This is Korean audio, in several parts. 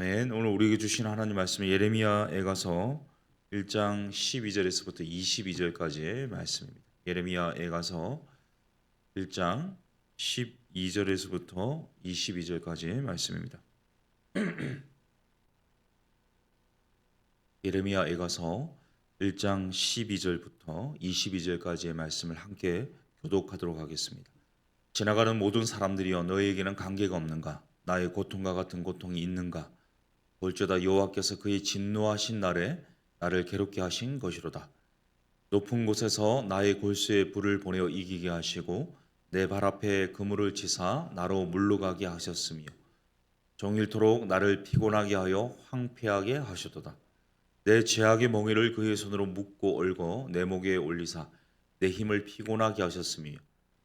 아멘. 오늘 우리에게 주신 하나님 말씀은 예레미야에 가서 1장 12절에서부터 22절까지의 말씀입니다. 예레미야에 가서 1장 12절에서부터 22절까지의 말씀입니다. 예레미야에 가서 1장 12절부터 22절까지의 말씀을 함께 교독하도록 하겠습니다. 지나가는 모든 사람들이여 너희에게는 관계가 없는가? 나의 고통과 같은 고통이 있는가? 볼저다 여호와께서 그의 진노하신 날에 나를 괴롭게 하신 것이로다. 높은 곳에서 나의 골수에 불을 보내어 이기게 하시고 내 발 앞에 그물을 치사 나로 물러가게 하셨으며 종일토록 나를 피곤하게 하여 황폐하게 하셨도다. 내 죄악의 멍에를 그의 손으로 묶고 얼고 내 목에 올리사 내 힘을 피곤하게 하셨으며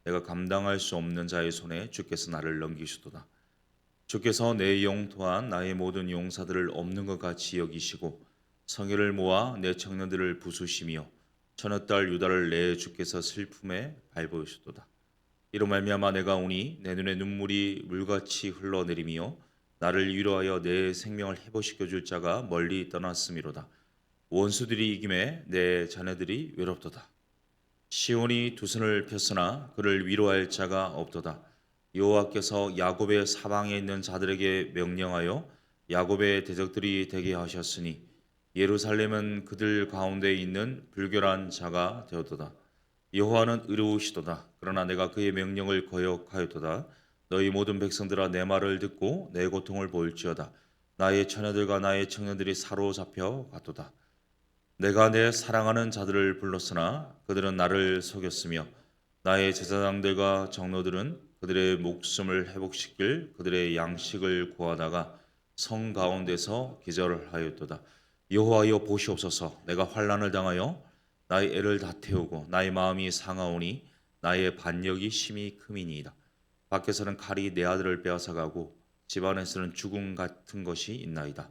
내가 감당할 수 없는 자의 손에 주께서 나를 넘기시도다. 주께서 내영 또한 나의 모든 용사들을 없는 것 같이 여기시고 성회를 모아 내 청년들을 부수시며 천여 딸 유다를 내 주께서 슬픔에 밟으시도다. 이로 말미암아 내가 오니 내 눈에 눈물이 물같이 흘러내리며 나를 위로하여 내 생명을 회복시켜 줄 자가 멀리 떠났음이로다. 원수들이 이김에 내 자녀들이 외롭도다. 시온이 두 손을 폈으나 그를 위로할 자가 없도다. 여호와께서 야곱의 사방에 있는 자들에게 명령하여 야곱의 대적들이 되게 하셨으니 예루살렘은 그들 가운데 있는 불결한 자가 되었도다. 여호와는 의로우시도다. 그러나 내가 그의 명령을 거역하였도다. 너희 모든 백성들아 내 말을 듣고 내 고통을 볼지어다. 나의 처녀들과 나의 청년들이 사로잡혀 갔도다. 내가 내 사랑하는 자들을 불렀으나 그들은 나를 속였으며 나의 제사장들과 장로들은 그들의 목숨을 회복시킬 그들의 양식을 구하다가 성 가운데서 기절하였도다. 여호와여 보시옵소서 내가 환난을 당하여 나의 애를 다 태우고 나의 마음이 상하오니 나의 반역이 심히 크미니이다. 밖에서는 칼이 내 아들을 빼앗아가고 집안에서는 죽음 같은 것이 있나이다.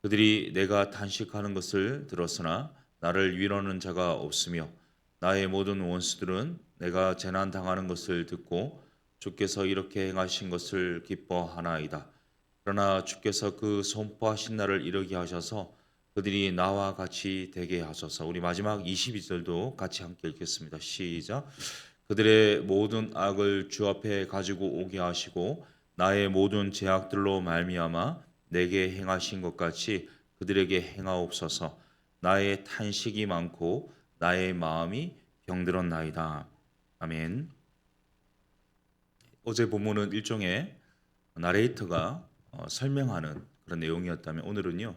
그들이 내가 단식하는 것을 들었으나 나를 위로하는 자가 없으며 나의 모든 원수들은 내가 재난 당하는 것을 듣고 주께서 이렇게 행하신 것을 기뻐하나이다. 그러나 주께서 그 선포하신 날을 이르게 하셔서 그들이 나와 같이 되게 하소서. 우리 마지막 22절도 같이 함께 읽겠습니다. 시작. 그들의 모든 악을 주 앞에 가지고 오게 하시고 나의 모든 죄악들로 말미암아 내게 행하신 것 같이 그들에게 행하옵소서. 나의 탄식이 많고 나의 마음이 병들었나이다. 아멘. 어제 본문은 일종의 나레이터가 어, 설명하는 그런 내용이었다면 오늘은요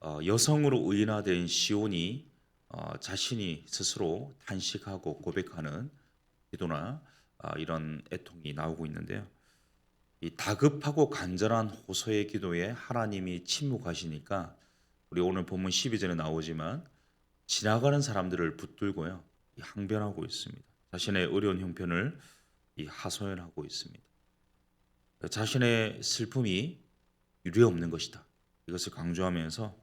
어, 여성으로 의인화된 시온이 어, 자신이 스스로 탄식하고 고백하는 기도나 아, 이런 애통이 나오고 있는데요. 이 다급하고 간절한 호소의 기도에 하나님이 침묵하시니까 우리 오늘 본문 12절에 나오지만 지나가는 사람들을 붙들고요 항변하고 있습니다. 자신의 어려운 형편을 이 하소연하고 있습니다. 자신의 슬픔이 유례 없는 것이다. 이것을 강조하면서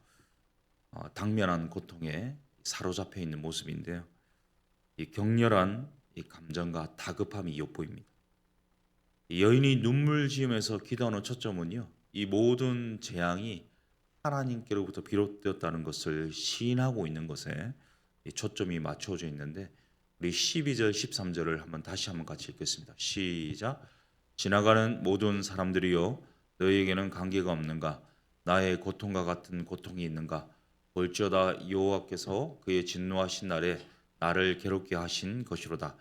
어, 당면한 고통에 사로잡혀 있는 모습인데요. 이 격렬한 이 감정과 다급함이 엿보입니다. 이 여인이 눈물 지으면서 기도하는 초점은요. 이 모든 재앙이 하나님께로부터 비롯되었다는 것을 시인하고 있는 것에 이 초점이 맞춰져 있는데 우리 12절 13절을 한번 다시 한번 같이 읽겠습니다. 시작. 지나가는 모든 사람들이여 너희에게는 관계가 없는가? 나의 고통과 같은 고통이 있는가? 볼지어다 여호와께서 그의 진노하신 날에 나를 괴롭게 하신 것이로다.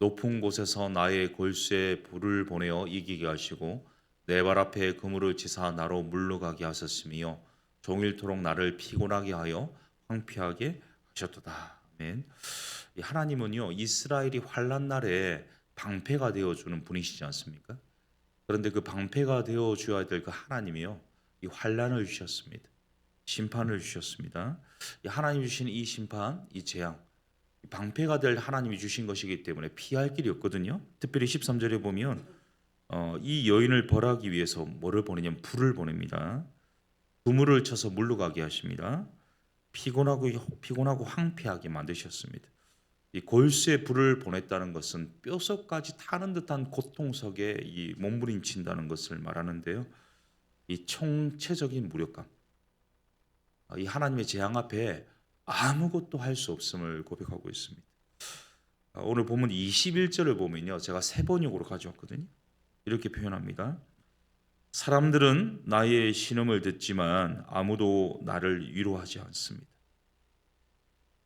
높은 곳에서 나의 골수에 불을 보내어 이기게 하시고 내 발 앞에 그물을 치사 나로 물러가게 하셨으며 종일토록 나를 피곤하게 하여 황폐하게 하셨도다. 하나님은요 이스라엘이 환란 날에 방패가 되어 주는 분이시지 않습니까? 그런데 그 방패가 되어 주어야 될 그 하나님이요 이 환란을 주셨습니다. 심판을 주셨습니다. 하나님 주신 이 심판, 이 재앙, 방패가 될 하나님이 주신 것이기 때문에 피할 길이 없거든요. 특별히 13절에 보면 어, 이 여인을 벌하기 위해서 뭐를 보내냐면 불을 보냅니다. 그물을 쳐서 물러가게 하십니다. 피곤하고 피곤하고 황폐하게 만드셨습니다. 이 골수에 불을 보냈다는 것은 뼈속까지 타는 듯한 고통 속에 이 몸부림친다는 것을 말하는데요. 이 총체적인 무력감, 아, 이 하나님의 재앙 앞에 아무것도 할 수 없음을 고백하고 있습니다. 아, 오늘 본문 21절을 보면요. 제가 세 번역으로 가져왔거든요. 이렇게 표현합니다. 사람들은 나의 신음을 듣지만 아무도 나를 위로하지 않습니다.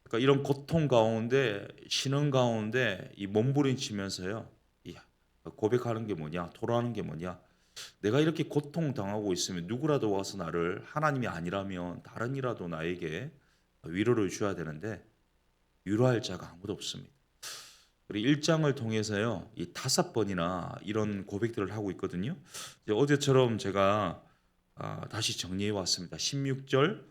그러니까 이런 고통 가운데 신음 가운데 이 몸부림치면서요. 이 고백하는 게 뭐냐? 토로하는 게 뭐냐? 내가 이렇게 고통 당하고 있으면 누구라도 와서 나를 하나님이 아니라면 다른 이라도 나에게 위로를 줘야 되는데 위로할 자가 아무도 없습니다. 우리 1장을 통해서요. 이 다섯 번이나 이런 고백들을 하고 있거든요. 어제처럼 제가 아, 다시 정리해 왔습니다. 16절,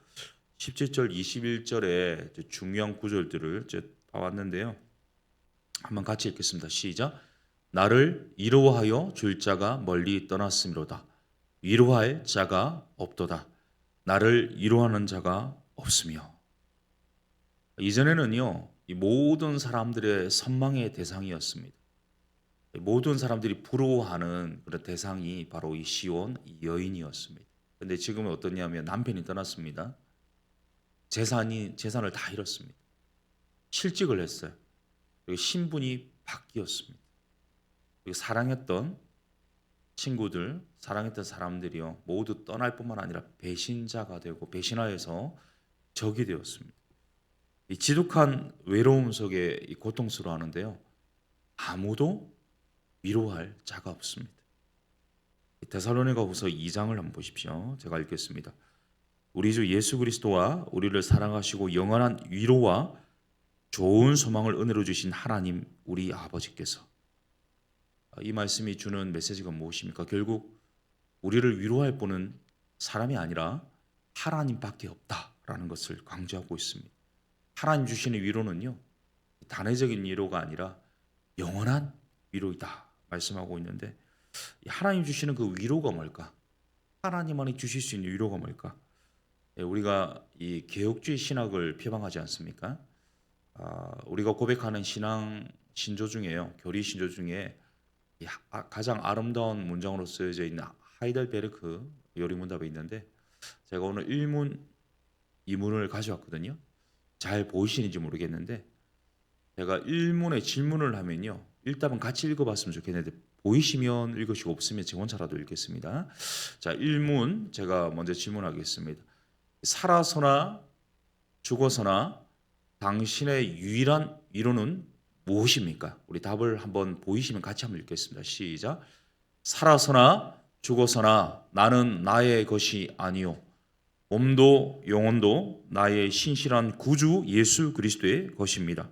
17절, 21절의 중요한 구절들을 봐왔는데요. 한번 같이 읽겠습니다. 시작. 나를 위로하여 줄 자가 멀리 떠났음이로다. 위로할 자가 없도다. 나를 위로하는 자가 없으며. 이전에는요, 이 모든 사람들의 선망의 대상이었습니다. 모든 사람들이 부러워하는 그런 대상이 바로 이 시온 이 여인이었습니다. 근데 지금은 어떠냐면 남편이 떠났습니다. 재산이 재산을 다 잃었습니다. 실직을 했어요. 그리고 신분이 바뀌었습니다. 그리고 사랑했던 친구들, 사랑했던 사람들이요 모두 떠날 뿐만 아니라 배신자가 되고 배신하여서 적이 되었습니다. 이 지독한 외로움 속에 이 고통스러워하는데요 아무도 위로할 자가 없습니다. 데살로니가후서 2장을 한번 보십시오. 제가 읽겠습니다. 우리 주 예수 그리스도와 우리를 사랑하시고 영원한 위로와 좋은 소망을 은혜로 주신 하나님 우리 아버지께서 이 말씀이 주는 메시지가 무엇입니까? 결국 우리를 위로할 분은 사람이 아니라 하나님밖에 없다라는 것을 강조하고 있습니다. 하나님 주시는 위로는요 단회적인 위로가 아니라 영원한 위로이다 말씀하고 있는데 하나님 주시는 그 위로가 뭘까? 하나님만이 주실 수 있는 위로가 뭘까? 예, 우리가 이 개혁주의 신학을 표방하지 않습니까? 아, 우리가 고백하는 신앙 신조 중에요 교리 신조 중에 이 하- 가장 아름다운 문장으로 쓰여져 있는 하이델베르크 요리문답에 있는데 제가 오늘 1문 2문을 가져왔거든요. 잘 보이시는지 모르겠는데 제가 1문에 질문을 하면요. 일단은 같이 읽어봤으면 좋겠는데 보이시면 읽으시고 없으면 제 혼자라도 읽겠습니다. 자 1문 제가 먼저 질문하겠습니다. 살아서나 죽어서나 당신의 유일한 위로는 무엇입니까? 우리 답을 한번 보이시면 같이 한번 읽겠습니다. 시작. 살아서나 죽어서나 나는 나의 것이 아니요 몸도 영혼도 나의 신실한 구주 예수 그리스도의 것입니다.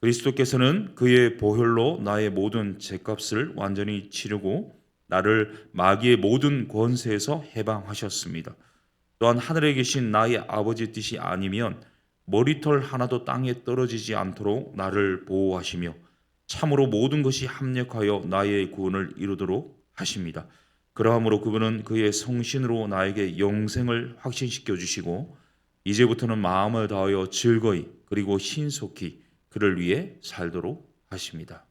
그리스도께서는 그의 보혈로 나의 모든 죄값을 완전히 치르고 나를 마귀의 모든 권세에서 해방하셨습니다. 또한 하늘에 계신 나의 아버지 뜻이 아니면 머리털 하나도 땅에 떨어지지 않도록 나를 보호하시며 참으로 모든 것이 합력하여 나의 구원을 이루도록 하십니다. 그러함으로 그분은 그의 성신으로 나에게 영생을 확신시켜 주시고 이제부터는 마음을 다하여 즐거이 그리고 신속히 그를 위해 살도록 하십니다.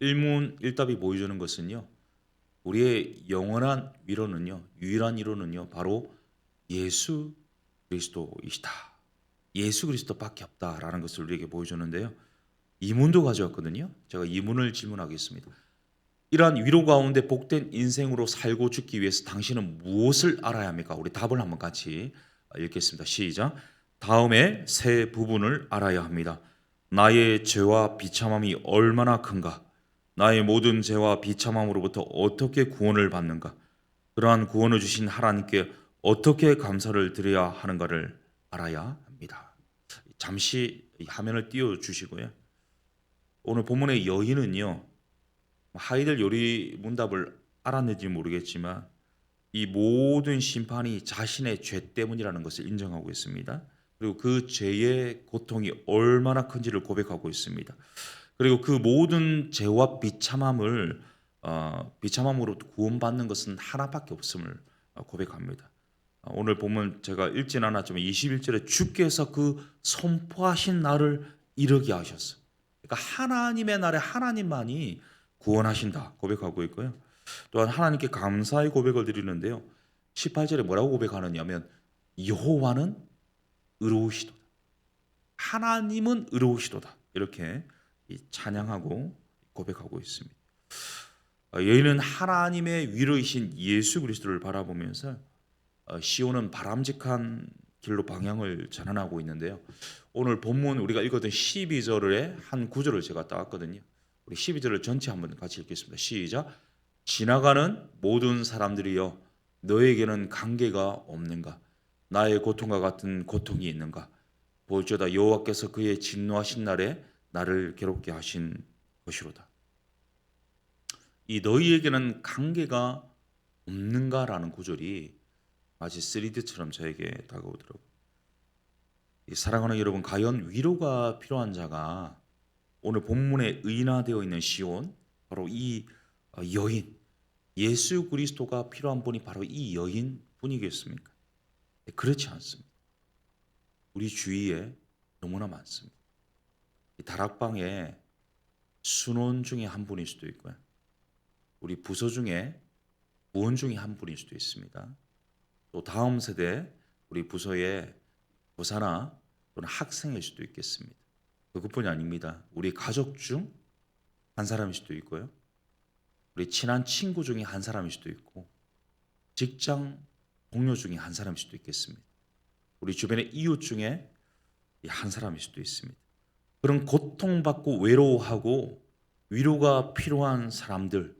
일문 일답이 보여주는 것은요. 우리의 영원한 위로는요. 유일한 위로는요. 바로 예수 그리스도이시다. 예수 그리스도밖에 없다라는 것을 우리에게 보여주는데요. 이문도 가져왔거든요. 제가 이문을 질문하겠습니다. 이러한 위로 가운데 복된 인생으로 살고 죽기 위해서 당신은 무엇을 알아야 합니까? 우리 답을 한번 같이 읽겠습니다. 시작. 다음에 세 부분을 알아야 합니다. 나의 죄와 비참함이 얼마나 큰가? 나의 모든 죄와 비참함으로부터 어떻게 구원을 받는가? 그러한 구원을 주신 하나님께 어떻게 감사를 드려야 하는가를 알아야 합니다. 잠시 이 화면을 띄워 주시고요. 오늘 본문의 여인은요. 하이델 요리 문답을 알았는지 모르겠지만 이 모든 심판이 자신의 죄 때문이라는 것을 인정하고 있습니다. 그리고 그 죄의 고통이 얼마나 큰지를 고백하고 있습니다. 그리고 그 모든 죄와 비참함을 어, 비참함으로 구원받는 것은 하나밖에 없음을 어, 고백합니다. 어, 오늘 보면 제가 읽진 않았지만 21절에 주께서 그 선포하신 날을 이르게 하셨어. 그러니까 하나님의 날에 하나님만이 구원하신다 고백하고 있고요. 또한 하나님께 감사의 고백을 드리는데요. 18절에 뭐라고 고백하느냐면 여호와는 의로우시도다. 하나님은 의로우시도다. 이렇게 이 찬양하고 고백하고 있습니다. 어, 여인은 하나님의 위로이신 예수 그리스도를 바라보면서 어, 시온은 바람직한 길로 방향을 전환하고 있는데요. 오늘 본문 우리가 읽었던 12절의 한 구절을 제가 따왔거든요. 우리 12절을 전체 한번 같이 읽겠습니다. 시작. 지나가는 모든 사람들이여 너에게는 관계가 없는가? 나의 고통과 같은 고통이 있는가? 볼지어다 여호와께서 그의 진노하신 날에 나를 괴롭게 하신 것이로다. 이 너희에게는 관계가 없는가라는 구절이 마치 3D처럼 저에게 다가오더라고요. 이 사랑하는 여러분, 과연 위로가 필요한 자가 오늘 본문에 의인화되어 있는 시온 바로 이 어, 여인 예수 그리스도가 필요한 분이 바로 이 여인 분이겠습니까? 네, 그렇지 않습니다. 우리 주위에 너무나 많습니다. 이 다락방에 순원 중에 한 분일 수도 있고요. 우리 부서 중에 부원 중에 한 분일 수도 있습니다. 또 다음 세대 우리 부서의 부사나 또는 학생일 수도 있겠습니다. 그것뿐이 아닙니다. 우리 가족 중 한 사람일 수도 있고요. 우리 친한 친구 중에 한 사람일 수도 있고 직장 동료 중에 한 사람일 수도 있겠습니다. 우리 주변의 이웃 중에 한 사람일 수도 있습니다. 그런 고통받고 외로워하고 위로가 필요한 사람들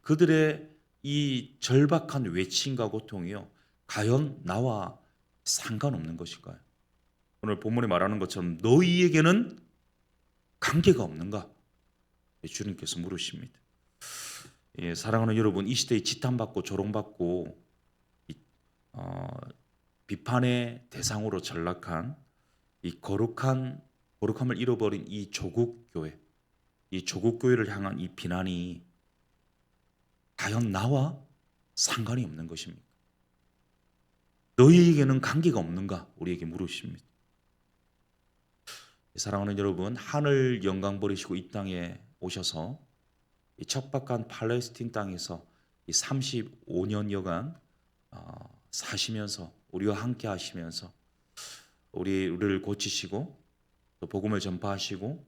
그들의 이 절박한 외침과 고통이요 과연 나와 상관없는 것일까요? 오늘 본문에 말하는 것처럼 너희에게는 관계가 없는가? 주님께서 물으십니다. 예, 사랑하는 여러분, 이 시대에 지탄받고 조롱받고 이, 어, 비판의 대상으로 전락한 이 거룩한 거룩함을 잃어버린 이 조국 교회, 이 조국 교회를 향한 이 비난이 과연 나와 상관이 없는 것입니까? 너희에게는 관계가 없는가? 우리에게 물으십니다. 사랑하는 여러분, 하늘 영광 버리시고 이 땅에 오셔서 이 척박한 팔레스틴 땅에서 이 35년여간 어, 사시면서 우리와 함께 하시면서 우리 우리를 고치시고 또 복음을 전파하시고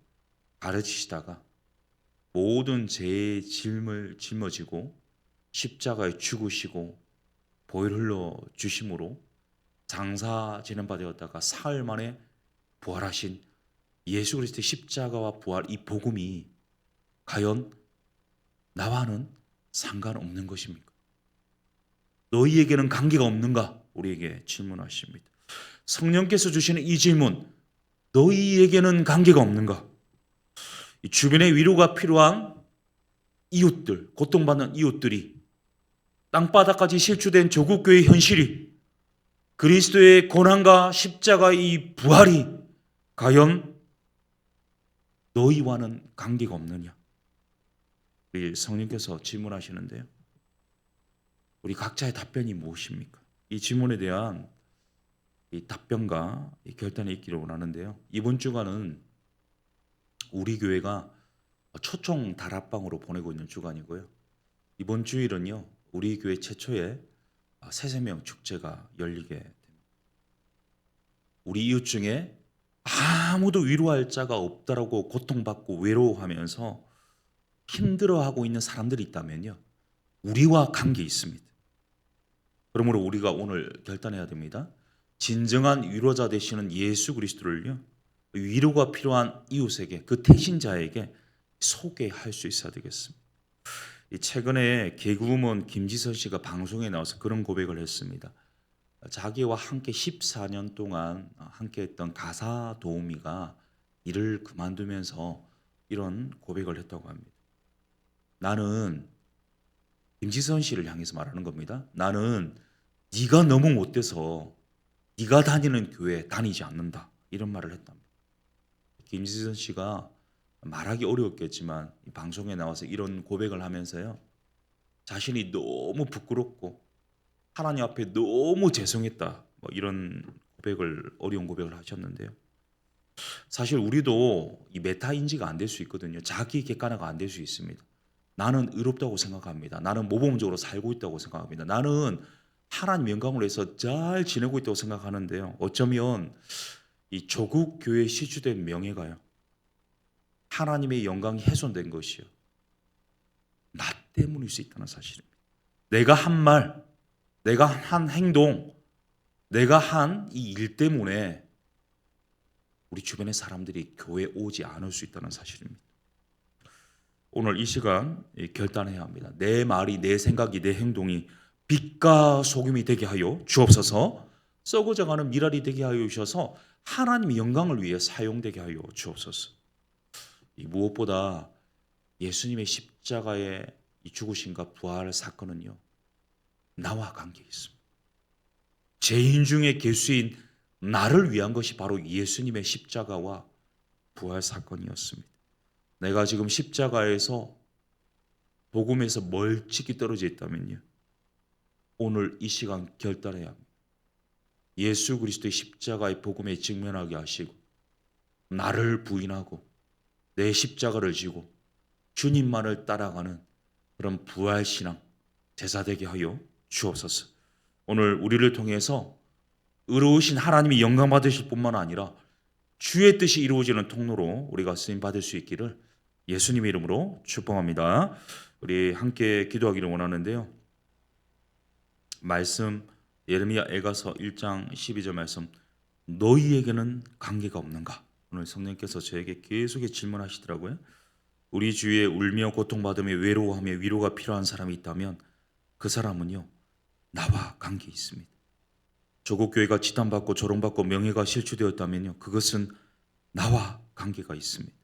가르치시다가 모든 죄의 짐을 짊어지고 십자가에 죽으시고 보혈 흘러 주심으로 장사 지낸바 되었다가 사흘 만에 부활하신 예수 그리스도의 십자가와 부활 이 복음이 과연 나와는 상관없는 것입니까? 너희에게는 관계가 없는가? 우리에게 질문하십니다. 성령께서 주시는 이 질문, 너희에게는 관계가 없는가? 이 주변에 위로가 필요한 이웃들, 고통받는 이웃들이 땅바닥까지 실추된 조국교의 현실이 그리스도의 고난과 십자가의 이 부활이 과연 너희와는 관계가 없느냐? 우리 성령께서 질문하시는데요. 우리 각자의 답변이 무엇입니까? 이 질문에 대한 이 답변과 이 결단이 있기를 원하는데요. 이번 주간은 우리 교회가 초청 다락방으로 보내고 있는 주간이고요. 이번 주일은요, 우리 교회 최초의 새세명 축제가 열리게 됩니다. 우리 이웃 중에 아무도 위로할 자가 없다라고 고통받고 외로워하면서 힘들어하고 있는 사람들이 있다면요. 우리와 관계 있습니다. 그러므로 우리가 오늘 결단해야 됩니다. 진정한 위로자 되시는 예수 그리스도를요. 위로가 필요한 이웃에게 그 태신자에게 소개할 수 있어야 되겠습니다. 최근에 개그우먼 김지선 씨가 방송에 나와서 그런 고백을 했습니다. 자기와 함께 14년 동안 함께 했던 가사 도우미가 일을 그만두면서 이런 고백을 했다고 합니다. 나는 김지선 씨를 향해서 말하는 겁니다. 나는 네가 너무 못돼서 네가 다니는 교회 다니지 않는다 이런 말을 했답니다. 김지선 씨가 말하기 어려웠겠지만 방송에 나와서 이런 고백을 하면서요 자신이 너무 부끄럽고 하나님 앞에 너무 죄송했다 뭐 이런 고백을 어려운 고백을 하셨는데요. 사실 우리도 이 메타 인지가 안 될 수 있거든요. 자기 객관화가 안 될 수 있습니다. 나는 의롭다고 생각합니다. 나는 모범적으로 살고 있다고 생각합니다. 나는 하나님 영광으로 해서 잘 지내고 있다고 생각하는데요. 어쩌면 이 조국 교회 시주된 명예가요. 하나님의 영광이 훼손된 것이요. 나 때문일 수 있다는 사실입니다. 내가 한 말, 내가 한 행동, 내가 한 이 일 때문에 우리 주변의 사람들이 교회에 오지 않을 수 있다는 사실입니다. 오늘 이 시간 결단해야 합니다. 내 말이, 내 생각이, 내 행동이 빛과 소금이 되게 하여 주옵소서. 썩어져가는 미랄이 되게 하여 주셔서 하나님의 영광을 위해 사용되게 하여 주옵소서. 이 무엇보다 예수님의 십자가의 이 죽으심과 부활 사건은요 나와 관계 있습니다. 죄인 중에 개수인 나를 위한 것이 바로 예수님의 십자가와 부활 사건이었습니다. 내가 지금 십자가에서 복음에서 멀찍이 떨어져 있다면요. 오늘 이 시간 결단해야 합니다. 예수 그리스도의 십자가의 복음에 직면하게 하시고 나를 부인하고 내 십자가를 지고 주님만을 따라가는 그런 부활 신앙 제사되게 하여 주옵소서. 오늘 우리를 통해서 의로우신 하나님이 영광 받으실 뿐만 아니라 주의 뜻이 이루어지는 통로로 우리가 쓰임 받을 수 있기를 예수님의 이름으로 축복합니다. 우리 함께 기도하기를 원하는데요. 말씀 예레미야 에가서 1장 12절 말씀 너희에게는 관계가 없는가? 오늘 성령께서 저에게 계속 질문하시더라고요. 우리 주위에 울며 고통받으며 외로워하며 위로가 필요한 사람이 있다면 그 사람은요 나와 관계 있습니다. 조국 교회가 지탄받고 조롱받고 명예가 실추되었다면요 그것은 나와 관계가 있습니다.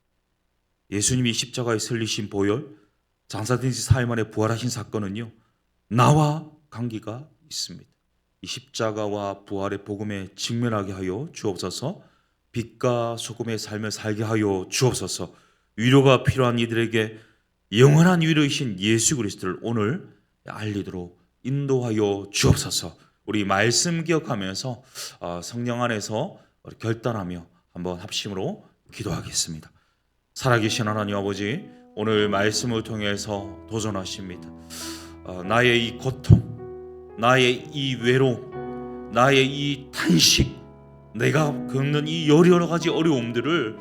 예수님이 십자가에 설리신 보혈 장사된 지 사흘 만에 부활하신 사건은요 나와 관계가 있습니다. 이 십자가와 부활의 복음에 직면하게 하여 주옵소서. 빛과 소금의 삶을 살게 하여 주옵소서. 위로가 필요한 이들에게 영원한 위로이신 예수 그리스도를 오늘 알리도록 인도하여 주옵소서. 우리 말씀 기억하면서 어, 성령 안에서 결단하며 한번 합심으로 기도하겠습니다. 살아계신 하나님 아버지, 오늘 말씀을 통해서 도전하십니다. 어, 나의 이 고통, 나의 이 외로움, 나의 이 탄식, 내가 겪는 이 여러 가지 어려움들을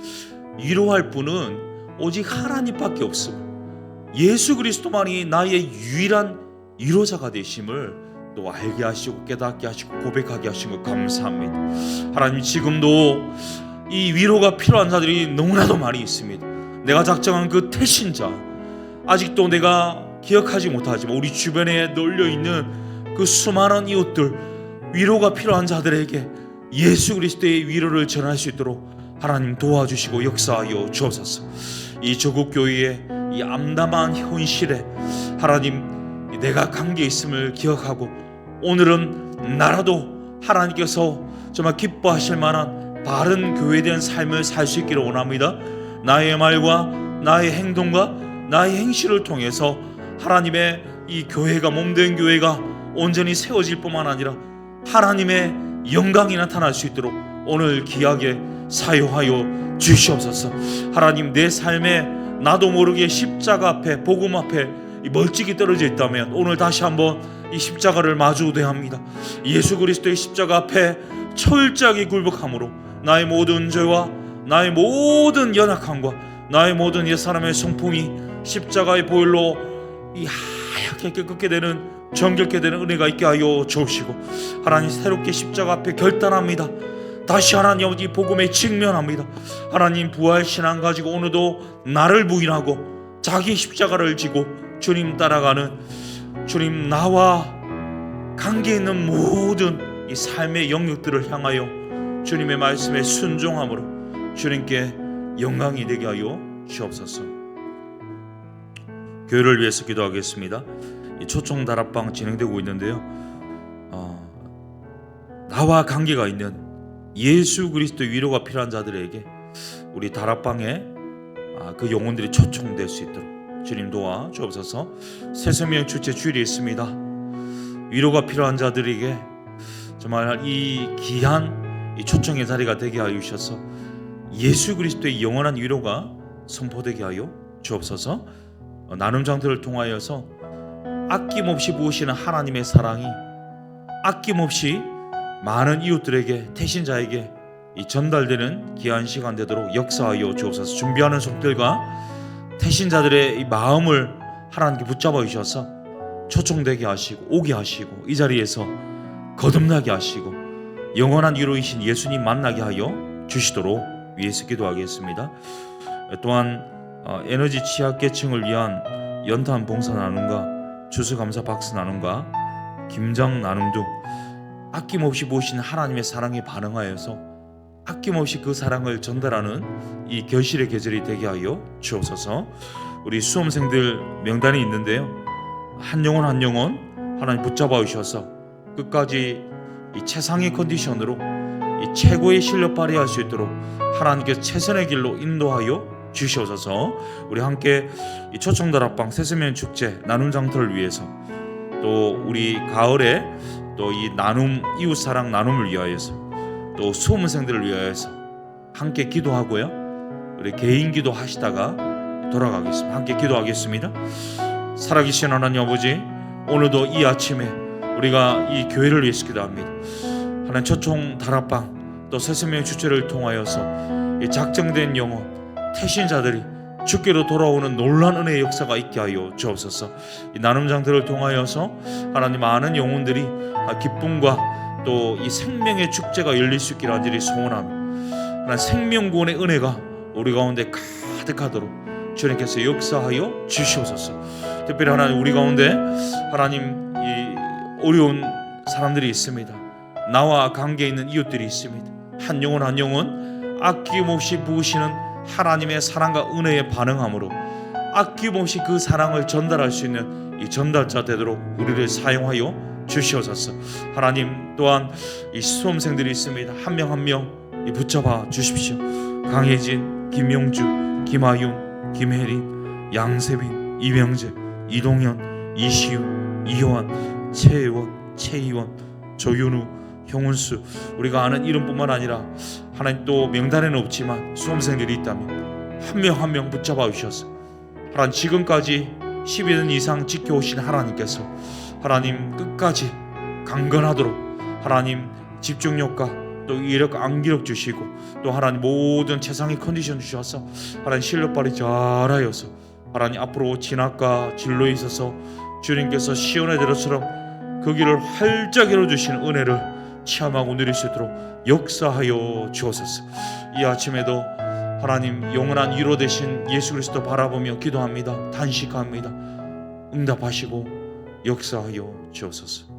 위로할 분은 오직 하나님밖에 없습니다. 예수 그리스도만이 나의 유일한 위로자가 되심을 또 알게 하시고 깨닫게 하시고 고백하게 하신 것 감사합니다. 하나님 지금도 이 위로가 필요한 자들이 너무나도 많이 있습니다. 내가 작정한 그 태신자 아직도 내가 기억하지 못하지만 우리 주변에 널려 있는 그 수많은 이웃들 위로가 필요한 자들에게 예수 그리스도의 위로를 전할 수 있도록 하나님 도와주시고 역사하여 주옵소서. 이 조국 교회의 이 암담한 현실에 하나님 내가 관계 있음을 기억하고 오늘은 나라도 하나님께서 정말 기뻐하실 만한 바른 교회된 삶을 살 수 있기를 원합니다. 나의 말과 나의 행동과 나의 행실을 통해서 하나님의 이 교회가 몸된 교회가 온전히 세워질 뿐만 아니라 하나님의 영광이 나타날 수 있도록 오늘 귀하게 사용하여 주시옵소서. 하나님 내 삶에 나도 모르게 십자가 앞에 복음 앞에 멀찍이 떨어져 있다면 오늘 다시 한번 이 십자가를 마주대야 합니다. 예수 그리스도의 십자가 앞에 철저하게 굴복함으로 나의 모든 죄와 나의 모든 연약함과 나의 모든 옛 사람의 성품이 십자가의 보혈로 이 하얗게 깨끗게 되는 정결케 되는 은혜가 있게 하여 주옵시고 하나님 새롭게 십자가 앞에 결단합니다. 다시 하나님 아버지 복음에 직면합니다. 하나님 부활 신앙 가지고 오늘도 나를 부인하고 자기 십자가를 지고 주님 따라가는 주님 나와 관계 있는 모든 이 삶의 영역들을 향하여 주님의 말씀에 순종함으로 주님께 영광이 되게 하여 주옵소서. 교회를 위해서 기도하겠습니다. 이 초청 다락방 진행되고 있는데요. 어, 나와 관계가 있는 예수 그리스도 위로가 필요한 자들에게 우리 다락방에 아, 그 영혼들이 초청될 수 있도록 주님 도와 주옵소서. 새생명 주체 주일이 있습니다. 위로가 필요한 자들에게 정말 이 귀한 이 초청의 자리가 되게 하여 주셔서 예수 그리스도의 영원한 위로가 선포되게 하여 주옵소서. 어, 나눔 장터를 통하여서 아낌없이 부으시는 하나님의 사랑이 아낌없이 많은 이웃들에게 태신자에게 이 전달되는 귀한 시간 되도록 역사하여 주옵소서 준비하는 손들과 태신자들의 이 마음을 하나님께 붙잡아 주셔서 초청되게 하시고 오게 하시고 이 자리에서 거듭나게 하시고 영원한 위로이신 예수님 만나게 하여 주시도록 위해서 기도하겠습니다. 또한 어, 에너지 취약계층을 위한 연탄 봉사 나눔과 주수감사 박스 나눔과 김장 나눔 등 아낌없이 보신 하나님의 사랑에 반응하여서 아낌없이 그 사랑을 전달하는 이 결실의 계절이 되게 하여 주옵소서. 우리 수험생들 명단이 있는데요. 한 영혼 한 영혼 하나님 붙잡아 주셔서 끝까지 이 최상의 컨디션으로 이 최고의 실력 발휘할 수 있도록 하나님께서 최선의 길로 인도하여 주시옵소서. 우리 함께 이 초청다락방 새세면 축제 나눔 장터를 위해서 또 우리 가을에 또 이 나눔 이웃 사랑 나눔을 위하여서 또 수험생들을 위하여서 함께 기도하고요. 우리 개인 기도 하시다가 돌아가겠습니다. 함께 기도하겠습니다. 살아계신 하나님 아버지 오늘도 이 아침에 우리가 이 교회를 위해서 기도합니다. 하나님 초청 다락방 또 새세명 주체를 통하여서 이 작정된 영혼 태신자들이 주께로 돌아오는 놀란 은혜의 역사가 있게 하여 주옵소서. 이 나눔 장터를 통하여서 하나님 많은 영혼들이 아, 기쁨과 또 이 생명의 축제가 열릴 수 있기를 간절히 소원하며 하나님 생명구원의 은혜가 우리 가운데 가득하도록 주님께서 역사하여 주시옵소서. 특별히 하나님 우리 가운데 하나님 이 어려운 사람들이 있습니다. 나와 관계 있는 이웃들이 있습니다. 한 영혼 한 영혼 아낌없이 부으시는 하나님의 사랑과 은혜에 반응함으로 아낌없이 그 사랑을 전달할 수 있는 이 전달자 되도록 우리를 사용하여 주시옵소서. 하나님 또한 이 수험생들이 있습니다. 한 명 한명 붙잡아 주십시오. 강혜진, 김용주, 김아윤, 김혜린, 양세빈, 이명재, 이동현, 이시윤, 이효환, 최혜원, 최희원, 조윤우, 형은수 우리가 아는 이름뿐만 아니라 하나님 또 명단에는 없지만 수험생들이 있다면 한 명 한 명 붙잡아 주셔서 하나님 지금까지 12년 이상 지켜오신 하나님께서 하나님 끝까지 강건하도록 하나님 집중력과 또 이력 안기력 주시고 또 하나님 모든 최상의 컨디션 주셔서 하나님 실력 발휘 잘하여서 하나님 앞으로 진학과 진로에 있어서 주님께서 시온의 대로처럼 그 길을 활짝 열어주시는 은혜를 체험하고 누릴 수 있도록 역사하여 주옵소서. 이 아침에도 하나님 영원한 위로 되신 예수 그리스도 바라보며 기도합니다. 단식합니다. 응답하시고 역사하여 주옵소서.